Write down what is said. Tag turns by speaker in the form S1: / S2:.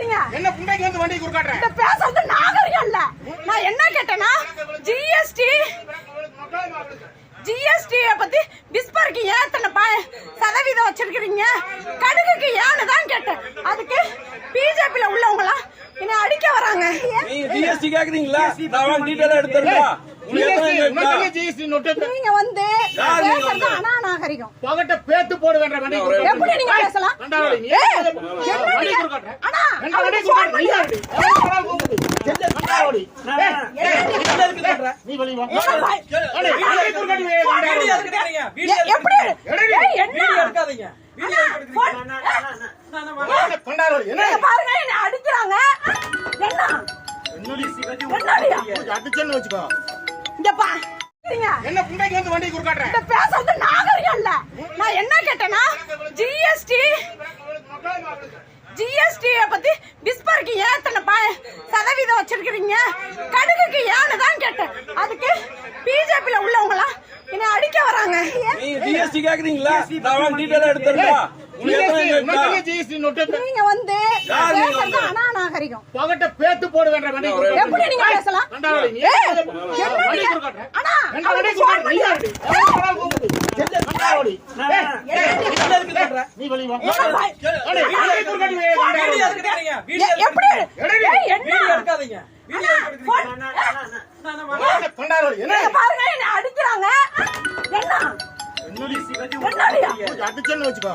S1: என்ன புண்டைக்கு வந்து வண்டி குறுக்காட்டுறேன்
S2: இந்த பேசுறது நாகரிகம் இல்ல. நான் என்ன கேட்டேன்னா ஜிஎஸ்டி ஜிஎஸ்டி பத்தி விஸ்பருக்கு ஏன் இத்தனை ப- சதவீதம் வச்சிருக்கிறீங்க. கடுகுக்கு ஏன்னு தான் கேட்டேன். அதுக்கு பிஜேபியில உள்ளவங்களாம் என்னை அடிக்க வராங்க.
S3: நீங்க ஜிஎஸ்டி கேக்குறீங்களா? நான் டீடைலா எடுத்துறேன்
S2: நீங்க வந்து பேசுறது? அனாநாகரிகம்.
S1: பகட்ட பேத்து போட வேண்டாம் வண்டி
S2: எப்படி நீங்க பேசலாம்? அடிக்கிறாங்க என்ன என்னடியா
S1: அடிச்சேன்னு வச்சுக்கோ. என்ன புண்டைக்கு வந்து வண்டி
S2: இந்த பேசுறது நாகரிகம் இல்ல நான் என்ன கேட்டேன்னா ஜிஎஸ்டி ஜிஎஸ்டி பத்தி விஸ்பருக்கு ஏன் இத்தனை ப- சதவீதம் வச்சிருக்கிறீங்க. கடுகுக்கு ஏன்னு தான் கேட்டேன். அதுக்கு பிஜேபியில உள்ளவங்களாம் என்னை அடிக்க வராங்க.
S3: நீங்க ஜிஎஸ்டி கேக்குறீங்களா? நான் டீடைலா எடுத்துறேன்
S2: நீங்க வந்து பேசுறது
S1: பகட்ட பேத்து போட வேண்டாம் வண்டி
S2: எப்படி நீங்க பேசலாம்? அண்ணா,
S1: நீ வெளிய வா.
S2: என்ன? எப்படி அடிக்கிறாங்க. என்ன?
S1: அடிச்சேன்னு வச்சுக்கோ.